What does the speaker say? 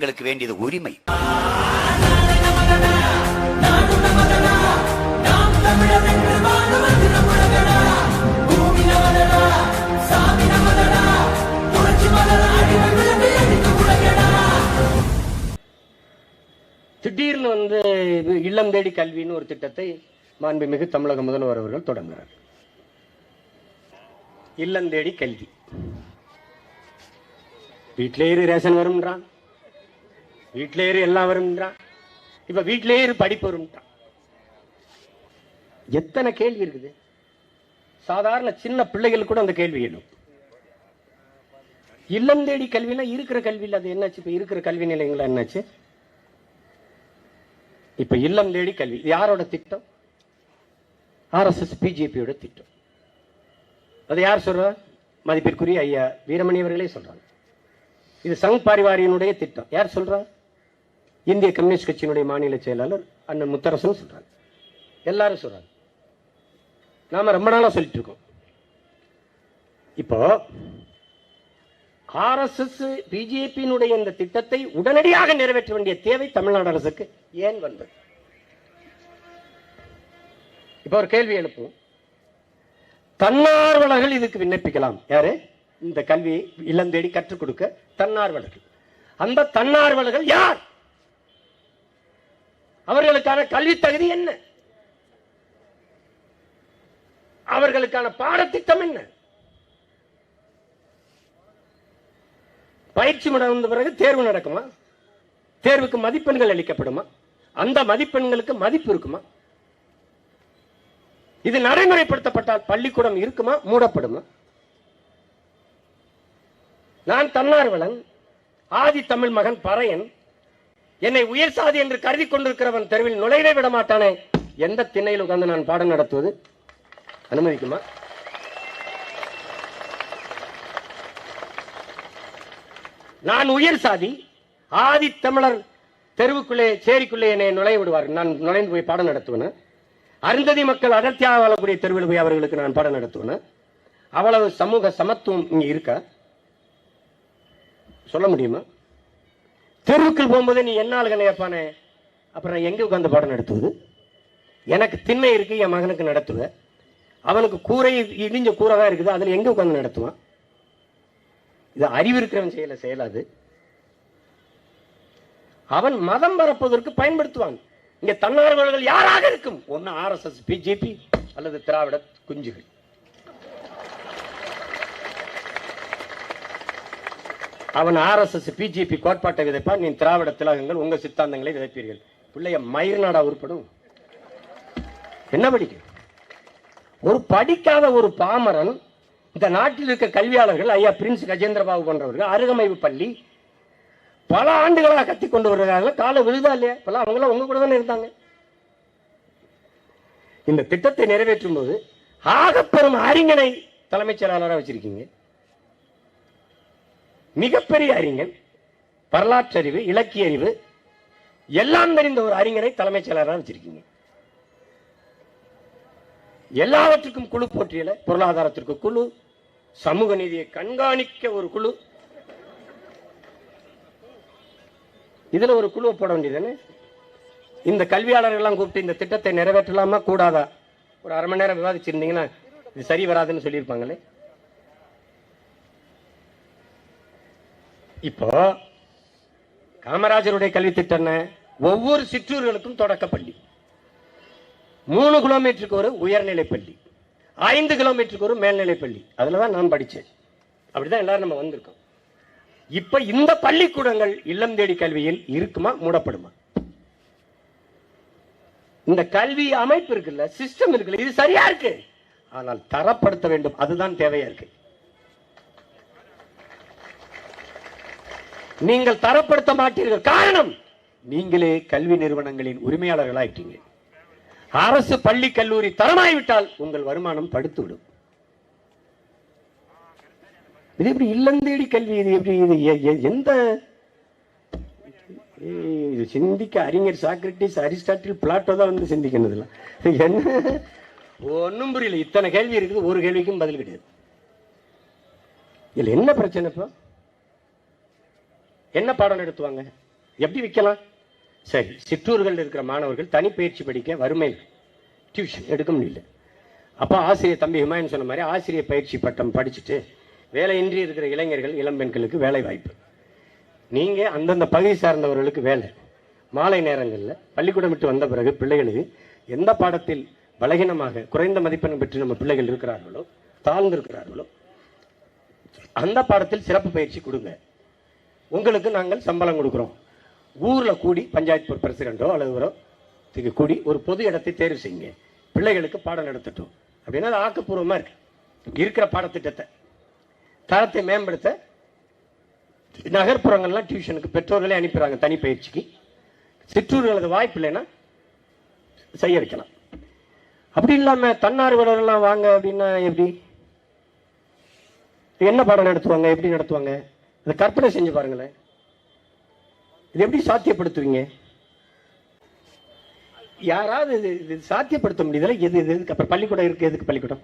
எங்களுக்கு வேண்டியது உரிமை. திடீர்னு வந்து இல்லம் தேடி கல்வின்னு ஒரு திட்டத்தை மாண்புமிகு தமிழக முதல்வர் அவர்கள் தொடங்குகிறார் இல்லம் தேடி கல்வி. வீட்டிலே இரு ரேஷன் வரும்ன்றான் வீட்டிலே இரு எல்லாம் வரும்ன்றான். இப்ப வீட்டிலே இரு படிப்பு வரும்ன்றான். எத்தனை கேள்வி இருக்குது? சாதாரண சின்ன பிள்ளைகள் கூட அந்த கேள்வி எழும் இல்லம் தேடி கல்வினா இருக்கிற கல்வியில் அது என்னாச்சு? இப்ப இருக்கிற கல்வி நிலையங்களா என்னாச்சு? இப்ப இல்லம் தேடி கல்வி. இது யாரோட திட்டம்? ஆர்எஸ்எஸ் பிஜேபியோட திட்டம். அதை யார் சொல்றா? மதிப்பிற்குரிய ஐயா வீரமணி அவர்களே சொல்றாங்க. இது சங் பாரிவாரியனுடைய திட்டம். யார் சொல்றா? இந்திய கம்யூனிஸ்ட் கட்சியினுடைய மாநில செயலாளர் அண்ணன் முத்தரசன் சொல்றாங்க எல்லாரும் சொல்றாங்க. நாம ரொம்ப நாளா சொல்லிட்டு இருக்கோம். இப்போ ஆர்எஸ்எஸ் பிஜேபியினுடைய இந்த திட்டத்தை உடனடியாக நிறைவேற்ற வேண்டிய தேவை தமிழ்நாடு அரசுக்கு ஏன் வந்தது? இப்போ ஒரு கேள்வி எழுப்பும் தன்னார்வலர்கள் இதுக்கு விண்ணப்பிக்கலாம். யாரு? இந்த கல்வி இல்லம் தேடி கற்றுக் கொடுக்க தன்னார்வலர்கள். அந்த தன்னார்வலர்கள் யார்? அவர்களுக்கான கல்வி தகுதி என்ன? அவர்களுக்கான பாடத்திட்டம் என்ன? பயிற்சி முடிந்த பிறகு தேர்வு நடக்குமா? தேர்வுக்கு மதிப்பெண்கள் அளிக்கப்படுமா? அந்த மதிப்பெண்களுக்கு மதிப்பு இருக்குமா? இது நடைமுறைப்படுத்தப்பட்டால் பள்ளிக்கூடம் இருக்குமா? மூடப்படுமா? நான் தன்னார்வலன் ஆதி தமிழ் மகன் பறையன் என்னை உயர் சாதி என்று கருதி கொண்டிருக்கிறவன் தெருவில் நுழைவே விட மாட்டானே எந்த திண்ணையில் உட்கார்ந்து நான் பாடம் நடத்துவது? அனுமதிக்குமா? நான் உயர் சாதி ஆதி தமிழர் தெருவுக்குள்ளே சேரிக்குள்ளே என்னை நுழைய விடுவார். நான் நுழைந்து போய் பாடம் நடத்துவேன். அருந்ததி மக்கள் அடர்த்தியாக வாழக்கூடிய தெருவில் போய் அவர்களுக்கு நான் பாடம் நடத்துவேன். அவ்வளவு சமூக சமத்துவம் இங்கே இருக்கா? சொல்ல முடியுமா? தெருவுக்குள் போகும்போது நீ என்னால் கண்ணையப்பானே அப்புறம் நான் எங்கே உட்காந்து பாடம் நடத்துவது? எனக்கு திண்ணை இருக்கு என் மகனுக்கு நடத்துவேன் அவனுக்கு கூரை இடிஞ்ச கூரை தான் இருக்குது அதில் எங்கே உட்காந்து நடத்துவான்? இது அறிவு இருக்கிறவன் செய்யல செயலாது. அவன் மதம் பரப்புவதற்கு பயன்படுத்துவான். இங்கே தன்னார்வலர்கள் யாராக இருக்கும்? ஒன்று ஆர்எஸ்எஸ் பிஜேபி அல்லது திராவிட குஞ்சுகள். அவன் ஆர்எஸ்எஸ் பிஜேபி கோட்பாட்டை விதைப்பான். நீ திராவிட திலகங்கள் உங்க சித்தாந்தங்களை விதைப்பீர்கள். பிள்ளைய மயிர் நாடா உருப்படும். என்ன படிக்கும் ஒரு படிக்காத ஒரு பாமரன் இந்த நாட்டில் இருக்க கல்வியாளர்கள் ஐயா பிரின்ஸ் கஜேந்திரபாபு போன்றவர்கள் அருகமைவு பள்ளி பல ஆண்டுகளாக கத்தி கொண்டு வருகிறார்கள். கால விழுதா இல்லையா? இப்பெல்லாம் அவங்களாம் உங்க கூட தானே இருந்தாங்க. இந்த திட்டத்தை நிறைவேற்றும் போது ஆகப்பெரும் அறிஞனை தலைமைச் செயலாளராக வச்சிருக்கீங்க. மிகப்பெரிய அறிஞர் வரலாற்றறிவு இலக்கிய அறிவு எல்லாம் தெரிந்த ஒரு அறிஞரை தலைமைச் செயலராக வச்சிருக்கீங்க. எல்லாவற்றுக்கும் குழு போற்றியல பொருளாதாரத்திற்கு குழு சமூக நீதியை கண்காணிக்க ஒரு குழு. இதுல ஒரு குழுவை போட வேண்டியதுன்னு இந்த கல்வியாளர்கள்லாம் கூப்பிட்டு இந்த திட்டத்தை நிறைவேற்றலாமா கூடாதா? ஒரு அரை மணி நேரம் விவாதிச்சிருந்தீங்கன்னா இது சரி வராதுன்னு சொல்லியிருப்பாங்களே? இப்போ காமராஜருடைய கல்வி திட்டம் என்ன? ஒவ்வொரு சிற்றூர்களுக்கும் தொடக்கப்பள்ளி மூணு கிலோமீட்டருக்கு ஒரு உயர்நிலை பள்ளி. ஐந்து கிலோமீட்டருக்கு ஒரு மேல்நிலை பள்ளி. அதில் தான் நான் படிச்சேன் அப்படிதான் எல்லாரும் நம்ம வந்திருக்கோம். இப்ப இந்த பள்ளிக்கூடங்கள் இல்லம் தேடி கல்வியில் இருக்குமா மூடப்படுமா? இந்த கல்வி அமைப்பு இருக்குல்ல சிஸ்டம் இருக்குல்ல இது சரியா இருக்கு. ஆனால் தரப்படுத்த வேண்டும் அதுதான் தேவையா இருக்கு. நீங்கள் தரப்படுத்த மாட்டீர்கள். காரணம் நீங்களே கல்வி நிறுவனங்களின் உரிமையாளர்களாயிட்டீங்க. அரசு பள்ளி கல்லூரி தரமாய்விட்டால் உங்கள் வருமானம் படுத்து விடும் இது எப்படி இல்லந்தேடி கல்வி? இது எப்படி? இது எந்த? இது சிந்திக்க அறிஞர் சாக்ரட்டிஸ் அரிஸ்டாட்டில் பிளாட்டோ தான் வந்து சிந்திக்கணும் என்ன? ஒன்றும் புரியல. இத்தனை கேள்வி இருக்குது. ஒரு கேள்விக்கும் பதில் கிடையாது. இதுல என்ன பிரச்சனை இப்போ? என்ன பாடம் நடத்துவாங்க? எப்படி விற்கலாம்? சரி சிற்றூர்கள் இருக்கிற மாணவர்கள் தனிப்பயிற்சி படிக்க வறுமை டியூஷன் எடுக்க முடியல. அப்போ ஆசிரியர் தம்பி ஹிமாயன் சொன்ன மாதிரி ஆசிரியர் பயிற்சி பட்டம் படிச்சுட்டு வேலையின்றி இருக்கிற இளைஞர்கள் இளம்பெண்களுக்கு வேலை வாய்ப்பு. நீங்கள் அந்தந்த பகுதி சார்ந்தவர்களுக்கு வேலை. மாலை நேரங்களில் பள்ளிக்கூடம் விட்டு வந்த பிறகு பிள்ளைகளுக்கு எந்த பாடத்தில் பலகீனமாக குறைந்த மதிப்பெண் பெற்று நம்ம பிள்ளைகள் இருக்கிறார்களோ தாழ்ந்திருக்கிறார்களோ அந்த பாடத்தில் சிறப்பு பயிற்சி கொடுங்க. உங்களுக்கு நாங்கள் சம்பளம் கொடுக்குறோம். ஊரில் கூடி பஞ்சாயத்து பிரசிடண்டோ அல்லது ஒரு இதுக்கு கூடி ஒரு பொது இடத்தை தேர்வு செய்யுங்க. பிள்ளைகளுக்கு பாடம் நடத்தட்டும். அப்படின்னா அது ஆக்கப்பூர்வமாக இருக்கு. இருக்கிற பாடத்திட்டத்தை தரத்தை மேம்படுத்த நகர்ப்புறங்கள்லாம் டியூஷனுக்கு பெற்றோர்களே அனுப்பிடுறாங்க தனி பயிற்சிக்கு. சிற்றூர்களுக்கு வாய்ப்பு இல்லைன்னா செய்ய வைக்கலாம். அப்படி இல்லாமல் தன்னார்வலர்லாம் வாங்க அப்படின்னா எப்படி? என்ன பாடம் நடத்துவாங்க? எப்படி நடத்துவாங்க? இதை கற்பனை செஞ்சு பாருங்களேன். இது எப்படி சாத்தியப்படுத்துவீங்க? யாராவது இது சாத்தியப்படுத்த முடியுதுல எது இது எதுக்கு? அப்புறம் பள்ளிக்கூடம் இருக்குது எதுக்கு பள்ளிக்கூடம்?